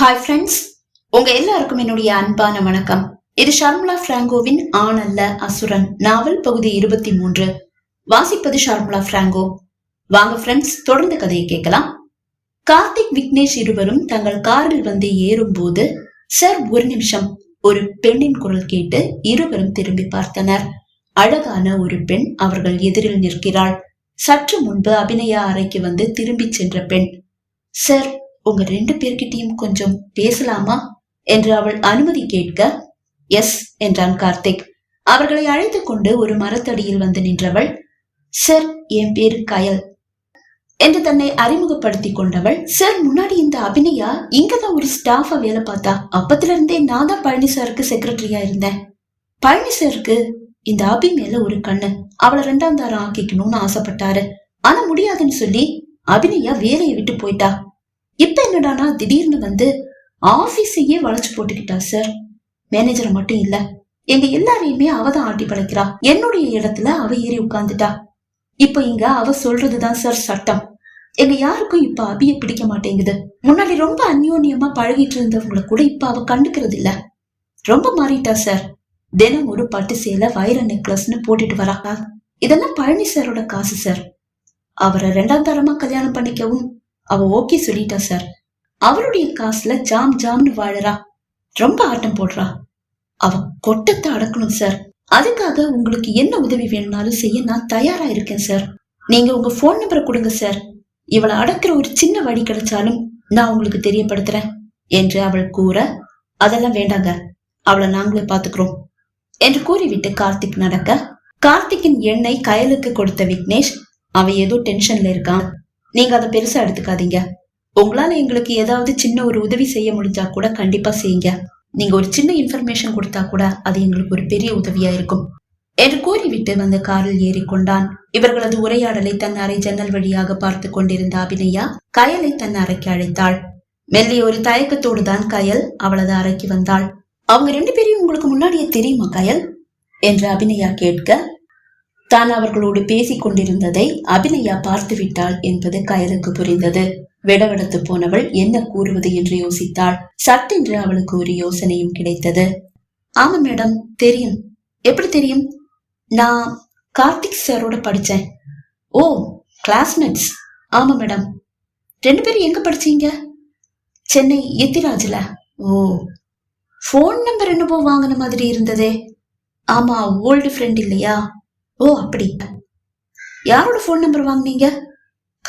Hi friends உங்க எல்லாருக்கும் என்னுடைய அன்பான வணக்கம். இது ஷர்முலா பிராங்கோவின் ஆனல்ல அசுரன் நாவல் பகுதி இருபத்தி மூன்று. வாசிப்பது ஷர்முலா பிராங்கோ. வாங்க ஃப்ரெண்ட்ஸ் தொடர்ந்து கதையை கேட்கலாம். கார்த்திக் விக்னேஷ் இருவரும் தங்கள் காரில் வந்து ஏறும்போது சார் ஒரு நிமிஷம் ஒரு பெண்ணின் குரல் கேட்டு இருவரும் திரும்பி பார்த்தனர். அழகான ஒரு பெண் அவர்கள் எதிரில் நிற்கிறாள். சற்று முன்பு அபிநயா அறைக்கு வந்து திரும்பிச் சென்ற பெண். சார் உங்க ரெண்டு பேர்கிட்டையும் கொஞ்சம் பேசலாமா? என்று அவள் அனுமதி கேட்க எஸ் என்றான் கார்த்திக். அவர்களை அழைத்துக் கொண்டு ஒரு மரத்தடியில் வந்து நின்றவள் சார் என் பேரு கயல் என்று தன்னை அறிமுகப்படுத்திக் கொண்டவள் சார் முன்னாடி இந்த அபிநயா இங்கதான் ஒரு ஸ்டாஃபா வேலை பார்த்தா? அப்பத்துல இருந்தே நான் தான் பழனி சாருக்கு செக்ரட்டரியா இருந்தேன். பழனி சாருக்கு இந்த அபி மேல ஒரு கண்ணு. அவளை ரெண்டாம் தாரம் ஆக்கிக்கணும்னு ஆசைப்பட்டாரு. ஆனா முடியாதுன்னு சொல்லி அபிநயா வேலையை விட்டு போயிட்டா. இப்ப என்னடானா திடீர்னு வந்து ஆபீஸையே வளைச்சு போட்டுக்கிட்டா சார் மேனேஜரை மட்டும் இல்ல. எங்க எல்லாரையுமே அவ தான் ஆட்டி படைக்கிறா. என்னுடைய இடத்துல அவ ஏறி உட்கார்ந்துட்டா. இப்ப இங்க அவ சொல்றதுதான் சார் சட்டம். எங்க யாருக்கும் இப்ப அபிய பிடிக்க மாட்டேங்குது. முன்னாடி ரொம்ப அந்யோன்யமா பழகிட்டு இருந்தவங்கள கூட இப்ப அவ கண்டுக்கிறது இல்ல. ரொம்ப மாறிட்டா சார் தினம் ஒரு பட்டு சேலை வைர நெக்லஸ்னு போட்டுட்டு வரா. இதெல்லாம் பழனி சாரோட காசு சார் அவரை ரெண்டாம் தரமா கல்யாணம் பண்ணிக்கவும் அவ ஓகே சொல்லிட்டா சார். அவளுடைய காசுல ஜாம் ஜாம்னு வாழறா. ரொம்ப ஆட்டம் போடுறா. அவ கொட்டத்தை அடக்கணும் சார். அதுக்காக உங்களுக்கு என்ன உதவி வேணும்னாலும் செய்ய நான் தயாரா இருக்கேன் சார். நீங்க உங்க போன் நம்பரை கொடுங்க சார். இவளை அடக்குற ஒரு சின்ன வழி கிடைச்சாலும் நான் உங்களுக்கு தெரியப்படுத்துறேன் என்று அவள் கூற அதெல்லாம் வேண்டாங்க. அவளை நாங்களே பாத்துக்கிறோம் என்று கூறிவிட்டு கார்த்திக் நடக்க கார்த்திக்கின் எண்ணை கயலுக்கு கொடுத்த விக்னேஷ் அவன் ஏதோ டென்ஷன்ல இருக்கான். நீங்க அதை பெருசா எடுத்துக்காதீங்க. உங்களால எங்களுக்கு ஏதாவது சின்ன ஒரு உதவி செய்ய முடிஞ்சா கூட கண்டிப்பா செய்யுங்க. நீங்க ஒரு சின்ன இன்ஃபர்மேஷன் கொடுத்தா கூட அது எங்களுக்கு ஒரு பெரிய உதவியா இருக்கும். என்று கூறிவிட்டு வந்து காரில் ஏறிக்கொண்டான் இவர்களது உரையாடலை தன் அறை ஜன்னல் வழியாக பார்த்து கொண்டிருந்த அபிநயா கயலை தன் அறைக்கு அழைத்தாள். மெல்லிய ஒரு தயக்கத்தோடு தான் கயல் அவளது அறைக்கு வந்தாள். அவங்க ரெண்டு பேரையும் உங்களுக்கு முன்னாடியே தெரியுமா கயல்? என்று அபிநயா கேட்க தான் அவர்களோடு பேசிக் கொண்டிருந்ததை அபிநயா பார்த்து விட்டாள் என்பது கயலுக்கு புரிந்தது. விடவெடுத்து போனவள் என்ன கூறுவது என்று யோசித்தாள். சட்டென்று அவளுக்கு ஒரு யோசனையும் கிடைத்தது. ஆமா மேடம் தெரியும். எப்படி தெரியும்? நான் கார்த்திக் சாரோட படிச்சேன் ஓ கிளாஸ்மேட்ஸ் ஆமா மேடம். ரெண்டு பேரும் எங்க படிச்சீங்க? சென்னை எத்திராஜ்ல. ஓ ஃபோன் நம்பர் என்னவோ வாங்கின மாதிரி இருந்ததே. ஆமா ஓல்டு ஃப்ரெண்ட் இல்லையா? ஓ அப்படி. யாரோட ஃபோன் நம்பர் வாங்கினீங்க?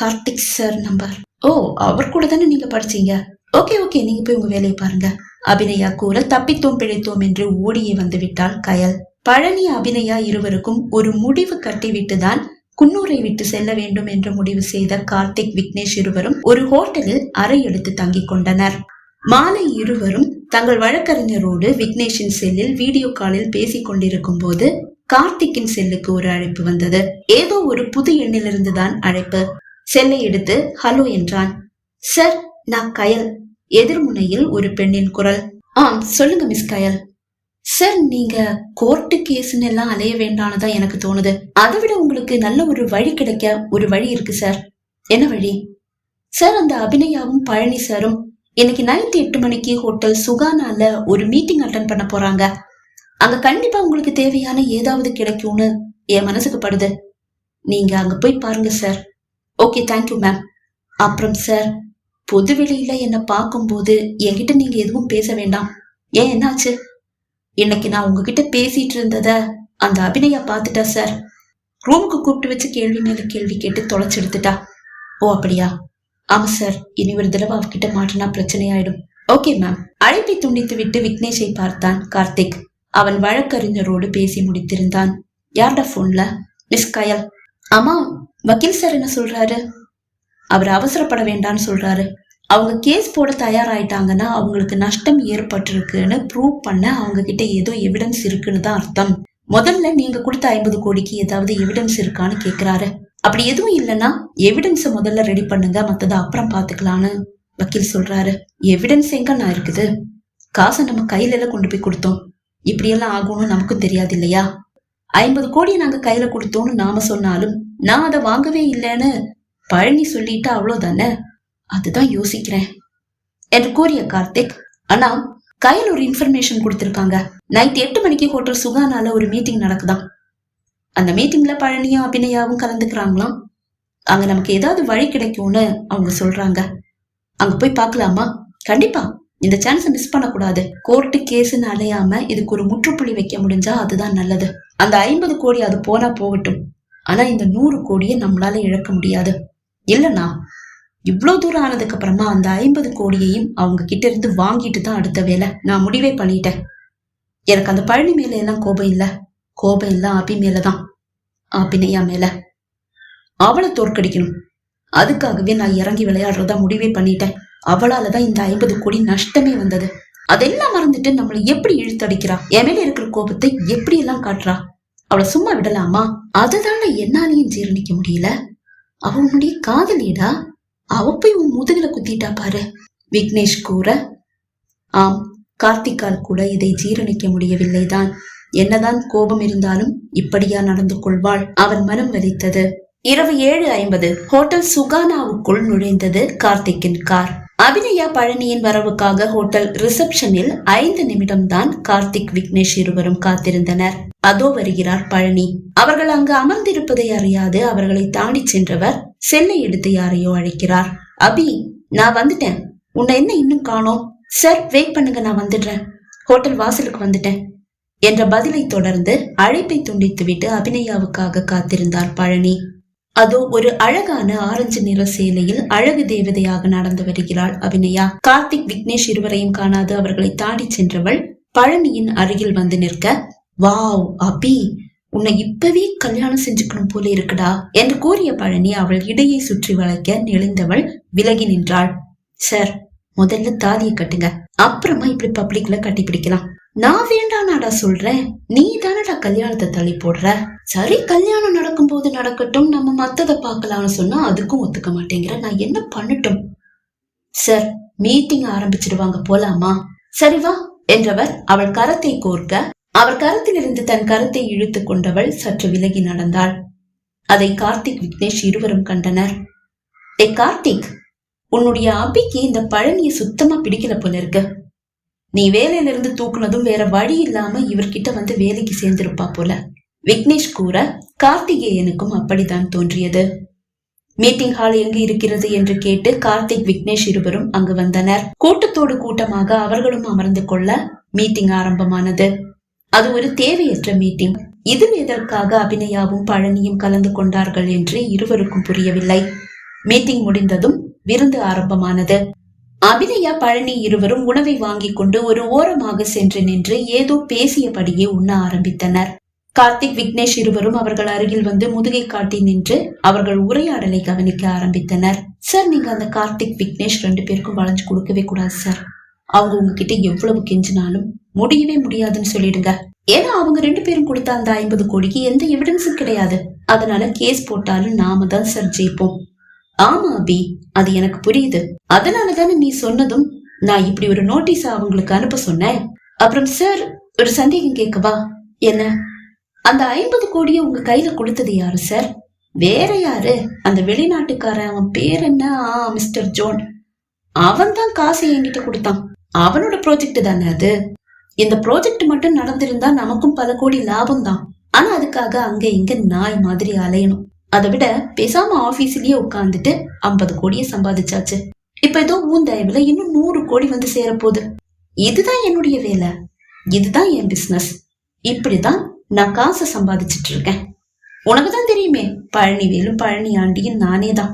கார்த்திக் சார் நம்பர் ஓ அவர் கூட தானே நீங்க படிச்சீங்க? ஓகே ஓகே நீங்க போய் உங்க வேலையை பாருங்க. அபிநயா கூற தப்பித்தோம் பிழைத்தோம் என்று ஓடியே வந்துவிட்டாள் கயல். பழனி அபிநயா இருவருக்கும் ஒரு முடிவு கட்டிவிட்டுதான் குன்னூரை விட்டு செல்ல வேண்டும் என்று முடிவு செய்த கார்த்திக் விக்னேஷ் இருவரும் ஒரு ஹோட்டலில் அறை எடுத்து தங்கிக் கொண்டனர். மாலை இருவரும் தங்கள் வழக்கறிஞரோடு விக்னேஷின் செல்லில் வீடியோ காலில் பேசிக் கொண்டிருக்கும் போது கார்த்திக்கின் செல்லுக்கு ஒரு அழைப்பு வந்தது. ஏதோ ஒரு புது எண்ணிலிருந்து தான் அழைப்பு. செல்லை எடுத்து ஹலோ என்றான். சார் நான் கயல். எதிர்முனையில் ஒரு பெண்ணின் குரல். ஆம் சொல்லுங்க மிஸ் கயல். சார் நீங்க கோர்ட்டு கேஸ்ன்னு எல்லாம் அலைய வேண்டானதான் எனக்கு தோணுது. அதை விட உங்களுக்கு நல்ல ஒரு வழி கிடைக்க ஒரு வழி இருக்கு சார். என்ன வழி? சார் அந்த அபிநயாவும் பழனி சாரும். இன்னைக்கு நைட் எட்டு மணிக்கு ஹோட்டல் சுகானால ஒரு மீட்டிங் அட்டன் பண்ண போறாங்க. அங்க கண்டிப்பா உங்களுக்கு தேவையான ஏதாவது கிடைக்கும்னு என் மனசுக்கு படுது. நீங்க அங்க போய் பாருங்க sir okay thank you ma'am அப்புறம் சார் பொது வெளியில என்ன பார்க்கும்போது என்கிட்ட நீங்க எதுவும் பேச வேண்டாம். ஏன் என்னாச்சு? இன்னைக்கு நான் உங்ககிட்ட பேசிட்டு இருந்தத அந்த அபிநயா பார்த்துட்டா சார் ரூமுக்கு கூப்பிட்டு வச்சு கேள்வி மேல கேள்வி கேட்டு தொலைச்சு எடுத்துட்டா ஓ அப்படியா? ஆமா சார் இனி ஒரு தடவை அவகிட்ட மாட்டினா பிரச்சனையாயிடும். ஓகே மேம் அழைப்பை துண்டித்து விட்டு விக்னேஷை பார்த்தான் கார்த்திக். அவன் வழக்கறிஞரோடு பேசி முடித்திருந்தான். யார்டா போன்ல மிஸ் கயல். ஆமா வக்கீல் சார் என்ன சொல்றாரு? அவர் அவசரப்பட வேண்டாம்னு சொல்றாரு. அவங்க கேஸ் போட தயாராயிட்டாங்கன்னா அவங்களுக்கு நஷ்டம் ஏற்பட்டிருக்குன்னு ப்ரூவ் பண்ண அவங்க கிட்ட ஏதோ எவிடன்ஸ் இருக்குன்னு தான் அர்த்தம். முதல்ல நீங்க கொடுத்த ஐம்பது கோடிக்கு ஏதாவது எவிடன்ஸ் இருக்கான்னு கேக்குறாரு. அப்படி எதுவும் இல்லைன்னா எவிடன்ஸ முதல்ல ரெடி பண்ணுங்க மத்ததை அப்புறம் பாத்துக்கலான்னு வக்கீல் சொல்றாரு. எவிடன்ஸ் எங்க நான் இருக்குது? காசை நம்ம கையில எல்லாம் கொண்டு போய் கொடுத்தோம். இப்படியெல்லாம் ஆகும்னு நமக்கும் தெரியாது இல்லையா ஐம்பது கோடியை நாங்க கையில கொடுத்தோம்னு நாம சொன்னாலும் நான் அதை வாங்கவே இல்லைன்னு பழனி சொல்லிட்டா அவ்வளவுதானே? அதுதான் யோசிக்கிறேன். என்று கூறிய கார்த்திக் ஆனா கையில் ஒரு இன்ஃபர்மேஷன் கொடுத்துருக்காங்க. நைட் எட்டு மணிக்கு ஹோட்டல் சுகானால ஒரு மீட்டிங் நடக்குதாம். அந்த மீட்டிங்ல பழனியும் அபிநயாவும் கலந்துக்கிறாங்களாம் அங்க நமக்கு ஏதாவது வழி கிடைக்கும்னு அவங்க சொல்றாங்க. அங்க போய் பார்க்கலாமா? கண்டிப்பா. இந்த சான்ஸை மிஸ் பண்ணக்கூடாது. கோர்ட்டு கேஸ்னு அலையாம இதுக்கு ஒரு முற்றுப்புள்ளி வைக்க முடிஞ்சா அதுதான் நல்லது. அந்த ஐம்பது கோடி அது போனா போகட்டும். ஆனா இந்த நூறு கோடியை நம்மளால இழக்க முடியாது. இல்லனா இவ்வளவு தூரம் ஆனதுக்கு அப்புறமா அந்த ஐம்பது கோடியையும் அவங்க கிட்ட இருந்து வாங்கிட்டு தான் அடுத்த வேலை. நான் முடிவே பண்ணிட்டேன். எனக்கு அந்த பழனி மேல எல்லாம் கோபம் இல்ல. கோபம் எல்லாம் அபி மேலதான். அபிநயா மேல. அவளை தோற்கடிக்கணும். அதுக்காகவே நான் இறங்கி விளையாடுறதா முடிவே பண்ணிட்டேன். அவளால தான் இந்த ஐம்பது கோடி நஷ்டமே வந்தது. அதெல்லாம் மறந்துட்டு நம்மளை எப்படி இழுத்தடிக்கிறா? என் மேல இருக்கிற கோபத்தை எப்படி எல்லாம் காட்டுறா? அவளை சும்மா விடலாமா? அதுதானே என்னாலையும் ஜீரணிக்க முடியல. அவ உன்னுடைய காதலியடா? அவ போய் உன் முதுகுல குத்திட்டா பாரு. விக்னேஷ் கூற ஆம் கார்த்திகால் கூட இதை ஜீரணிக்க முடியவில்லைதான். என்னதான் கோபம் இருந்தாலும் இப்படியா நடந்து கொள்வாள். அவன் மனம் வலித்தது. இரவு ஏழு ஐம்பது. ஹோட்டல் சுகானாவுக்குள் நுழைந்தது கார்த்திக்கின் கார். அபிநயா பழனியின் வரவுக்காக ஹோட்டல் ரிசப்ஷனில் ஐந்து நிமிடம்தான் கார்த்திக் விக்னேஷ் இருவரும் காத்திருந்தனர். அதோ வருகிறார் பழனி. அவர்கள் அங்கு அமர்ந்திருப்பதை அறியாது அவர்களை தாண்டி சென்றவர் செல்லை எடுத்து யாரையோ அழைக்கிறார். அபி நான் வந்துட்டேன். உன்னை என்ன இன்னும் காணோம்? சார் வெயிட் பண்ணுங்க நான் வந்துடுறேன். ஹோட்டல் வாசலுக்கு வந்துட்டேன். என்ற பதிலை தொடர்ந்து அழைப்பை துண்டித்துவிட்டு அபிநயாவுக்காக காத்திருந்தார் பழனி. அதோ ஒரு அழகான ஆரஞ்சு நிற சேலையில் அழகு தேவதையாக நடந்து வருகிறாள் அபிநயா. கார்த்திக் விக்னேஷ் இருவரையும் காணாது அவர்களை தாண்டி சென்றவள் பழனியின் அருகில் வந்து நிற்க வாவ் அபி உன்னை இப்பவே கல்யாணம் செஞ்சுக்கணும் போல இருக்குடா என்று கூறிய பழனி அவள் இடையை சுற்றி வளைக்க நெளிந்தவள் விலகி நின்றாள். சார் முதல்ல தாலியை கட்டுங்க. அப்புறமா இப்படி பப்ளிக்ல கட்டி பிடிக்கலாம் நான் வேண்டானாடா சொல்றேன். நீ தானடா கல்யாணத்தை தள்ளி போடுற? சரி கல்யாணம் நடக்கும்போது நடக்கட்டும். நம்ம மத்ததை பார்க்கலாம்னு சொன்னா அதுக்கும் ஒத்துக்க மாட்டேங்கிற. நான் என்ன பண்ணட்டும்? சார் மீட்டிங் ஆரம்பிச்சிடுவாங்க போலாமா? சரி வா என்றவர் அவள் கரத்தை கோர்க்க அவர் கரத்திலிருந்து தன் கரத்தை இழுத்து கொண்டவள் சற்று விலகி நடந்தாள். அதை கார்த்திக் விக்னேஷ் இருவரும் கண்டனர். டே கார்த்திக் உன்னுடைய அபிக்கு இந்த பழனியை சுத்தமா பிடிக்கல போல இருக்கு. நீ வேலையிலிருந்து தூக்குனதும் வேற வழி இல்லாம இவர்கிட்ட வந்து வேலைக்கு சேர்ந்திருப்பா போல. விக்னேஷ் கூற கார்த்திகேயனுக்கும் அப்படித்தான் தோன்றியது. மீட்டிங் ஹால் எங்கு இருக்கிறது என்று கேட்டு கார்த்திக் விக்னேஷ் இருவரும் அங்கு வந்தனர். கூட்டத்தோடு கூட்டமாக அவர்களும் அமர்ந்து கொள்ள மீட்டிங் ஆரம்பமானது. அது ஒரு தேவையற்ற மீட்டிங். இதில் எதற்காக அபிநயாவும் பழனியும் கலந்து கொண்டார்கள் என்று இருவருக்கும் புரியவில்லை. மீட்டிங் முடிந்ததும் விருந்து ஆரம்பமானது. அபிநயா பழனி இருவரும் உணவை வாங்கிக் கொண்டு ஒரு ஓரமாக சென்று நின்று ஏதோ பேசியபடியே உண்ண ஆரம்பித்தனர். கார்த்திக் விக்னேஷ் இருவரும் அவர்கள் அருகில் வந்து முதுகை காட்டி நின்று அவர்கள் உரையாடலை கவனிக்க ஆரம்பித்தனர். சார் நீங்க அந்த கார்த்திக் விக்னேஷ் ரெண்டு பேருக்கும் வளைஞ்சு கொடுக்கவே கூடாது சார். அவங்க உங்ககிட்ட எவ்வளவு கெஞ்சினாலும் முடியவே முடியாதுன்னு சொல்லிடுங்க. ஏன்னா அவங்க ரெண்டு பேரும் கொடுத்த அந்த ஐம்பது கோடிக்கு எந்த எவிடன்ஸும் கிடையாது. அதனால கேஸ் போட்டாலும் நாம தான் சார் ஜெயிப்போம். ஆமா அபி அது எனக்கு புரியுது. அதனால தானே நீ சொன்னதும் நான் இப்படி ஒரு நோட்டீஸ் அவங்களுக்கு அனுப்ப சொன்னேன். அப்புறம் சார் ஒரு சந்தேகம் கேட்கவா என்ன? அந்த ஐம்பது கோடியை உங்க கையில கொடுத்தது யாரு சார் வேற யாரு? அந்த வெளிநாட்டுக்காரன் அவன் பேர் என்ன? ஆ மிஸ்டர் ஜோன் அவன் தான் காசை என்கிட்ட கொடுத்தான். அவனோட ப்ராஜெக்ட் தானே அது? இந்த ப்ராஜெக்ட் மட்டும் நடந்திருந்தா நமக்கும் பல கோடி லாபம் தான் ஆனா அதுக்காக அங்க இங்க நாய் மாதிரி அலையணும். அதை விட பேசாம ஆபீஸ்லயே உட்கார்ந்துட்டு ஐம்பது கோடியை சம்பாதிச்சாச்சு. இப்ப ஏதோ ஊந்தயவுல இன்னும் நூறு கோடி வந்து சேரப்போகுது. இதுதான் என்னுடைய வேலை. இதுதான் என் பிசினஸ் இப்படிதான் நான் காசை சம்பாதிச்சிட்டு இருக்கேன் உனக்கு தான் தெரியுமே பழனி வேலும் பழனி ஆண்டியும் நானே தான்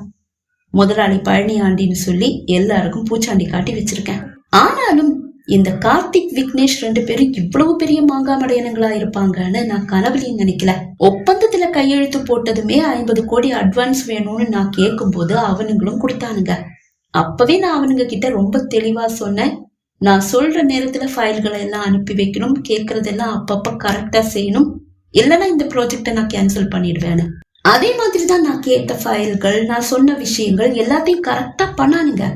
முதலாளி பழனி ஆண்டின்னு சொல்லி எல்லாருக்கும் பூச்சாண்டி காட்டி வச்சிருக்கேன். ஆனாலும் இந்த கார்த்திக் விக்னேஷ் ரெண்டு பேரும் இவ்வளவு பெரிய மாங்காமடையனுங்களா இருப்பாங்கன்னு நான் கனவுலையும் நினைக்கல. ஒப்பந்தத்துல கையெழுத்து போட்டதுமே ஐம்பது கோடி அட்வான்ஸ் வேணும்னு நான் கேட்கும் போது அவனுங்களும் கொடுத்தானுங்க. அப்பவே நான் அவனுங்க கிட்ட ரொம்ப தெளிவா சொன்னேன். நான் சொல்ற நேரத்துல ஃபைல்களை எல்லாம் அனுப்பி வைக்கணும் கேக்குறதெல்லாம் அப்பப்ப கரெக்டா செய்யணும். இல்லைன்னா இந்த ப்ராஜெக்டை நான் கேன்சல் பண்ணிடுவேன்னு. அதே மாதிரி தான் நான் கேட்ட ஃபைல்கள் நான் சொன்ன விஷயங்கள் எல்லாத்தையும் கரெக்டா பண்ணானுங்க.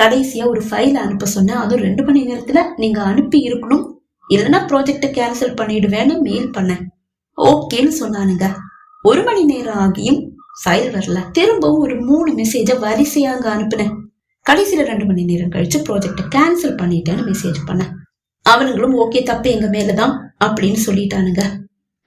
கடைசியாக ஒரு ஃபைல் அனுப்ப சொன்னேன் அதுவும் ரெண்டு மணி நேரத்தில் நீங்கள் அனுப்பி இருக்கணும். இல்லைன்னா ப்ராஜெக்டை கேன்சல் பண்ணிடுவேன்னு மெயில் பண்ணேன் ஓகேன்னு சொன்னானுங்க. ஒரு மணி நேரம் ஆகியும் ஃபைல் வரல. திரும்பவும் ஒரு மூணு மெசேஜை வரிசையாக அனுப்புனேன். கடைசியில் ரெண்டு மணி நேரம் கழித்து ப்ராஜெக்டை கேன்சல் பண்ணிட்டேன்னு மெசேஜ் பண்ணேன். அவனுங்களும் ஓகே தப்பு எங்கள் மேலே தான் அப்படின்னு சொல்லிட்டானுங்க.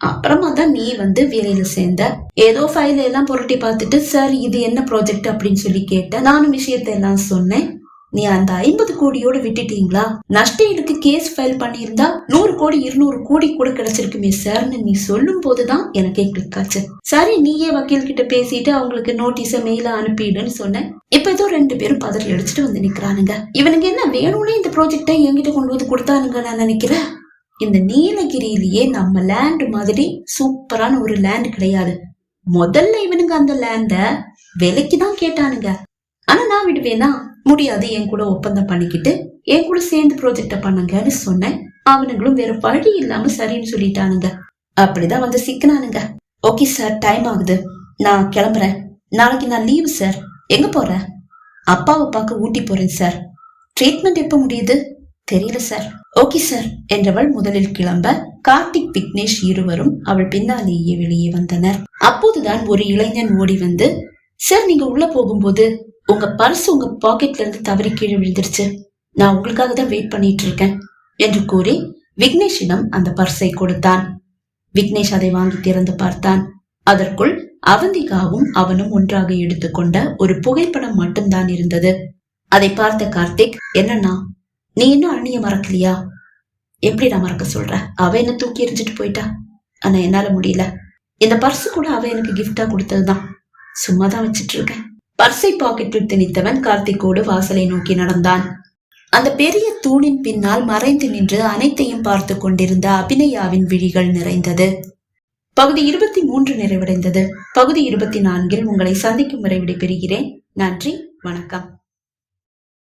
அப்புறமா தான் நீ வந்து வேலையில சேர்ந்த ஏதோ ஃபைல எல்லாம் புரட்டி பார்த்துட்டு சார் இது என்ன ப்ராஜெக்ட் அப்படின்னு சொல்லி கேட்ட நானும் விஷயத்தை எல்லாம் சொன்னேன். நீ அந்த ஐம்பது கோடியோட விட்டுட்டீங்களா? நஷ்ட ஈடுக்கு கேஸ் ஃபைல் பண்ணியிருந்தா நூறு கோடி இருநூறு கோடி கூட கிடைச்சிருக்குமே சார்னு நீ சொல்லும் போதுதான் எனக்கே கிளிக் ஆச்சு. சரி நீயே வக்கீல் கிட்ட பேசிட்டு அவங்களுக்கு நோட்டீஸ மெயில அனுப்பிடுன்னு சொன்னேன். இப்ப ஏதோ ரெண்டு பேரும் பதறி அடிச்சுட்டு வந்து நிக்கிறானுங்க. இவனுங்க என்ன வேணும்னே இந்த ப்ராஜெக்டை என்கிட்ட கொண்டு வந்து கொடுத்தானுங்க நான் நினைக்கிறேன். இந்த நீலகிரியிலேயே நம்ம லேண்ட் மாதிரி சூப்பரான ஒரு லேண்ட் கிடையாது. முதல்ல இவனுங்க அந்த லேண்ட விலைக்கு தான் கேட்டானுங்க. ஆனா நான் விடுவேனா? முடியாது என் கூட ஒப்பந்தம் பண்ணிக்கிட்டு என் கூட சேர்ந்து ப்ராஜெக்ட பண்ணுங்கன்னு சொன்னேன். அவனுங்களும் வேற வழி இல்லாம சரின்னு சொல்லிட்டானுங்க. அப்படிதான் வந்து சிக்கினானுங்க. ஓகே சார் டைம் ஆகுது. நான் கிளம்புறேன். நாளைக்கு நான் லீவு சார் எங்க போறேன் அப்பாவை பார்க்க ஊட்டி போறேன் சார் ட்ரீட்மெண்ட் எப்ப முடியுது? தெரியல சார் ஓகே சார் என்றவள் முதலில் கிளம்ப கார்த்திக் விக்னேஷ் இருவரும் அவள் பின்னாலேயே வெளியே வந்தனர். அப்போதுதான் ஒரு இளைஞன் ஓடி வந்து சார் நீங்க உள்ள போகும்போது உங்க பர்ஸ் உங்க பாக்கெட்ல இருந்து தவறி கீழே விழுந்துருச்சு. நான் உங்களுக்காக தான் வெயிட் பண்ணிட்டு இருக்கேன் என்று கூறி விக்னேஷிடம் அந்த பர்ஸை கொடுத்தான். விக்னேஷ் அதை வாங்கி திறந்து பார்த்தான். அதற்குள் அவந்திகாவும் அவனும் ஒன்றாக எடுத்துக்கொண்ட ஒரு புகைப்படம் மட்டும்தான் இருந்தது. அதை பார்த்த கார்த்திக் என்னன்னா நீ இன்னும் அண்ணிய மறக்கலையா? எப்படி நான் மறக்க சொல்ற? அவ என்ன தூக்கி எரிஞ்சிட்டு போயிட்டா? ஆனா என்னால முடியல. இந்த பர்ஸ் கூட அவ எனக்கு கிஃப்டா கொடுத்ததுதான். சும்மா தான் வச்சிட்டு இருக்கேன். பர்சை பாக்கெட்டில் திணித்தவன் கார்த்திக்கோடு வாசலை நோக்கி நடந்தான். அந்த பெரிய தூணின் பின்னால் மறைந்து நின்று அனைத்தையும் பார்த்து கொண்டிருந்த அபிநயாவின் விழிகள் நிறைந்தது. பகுதி இருபத்தி மூன்று நிறைவடைந்தது. பகுதி இருபத்தி நான்கில் உங்களை சந்திக்கும் வரை விடைபெறுகிறேன். நன்றி. வணக்கம்.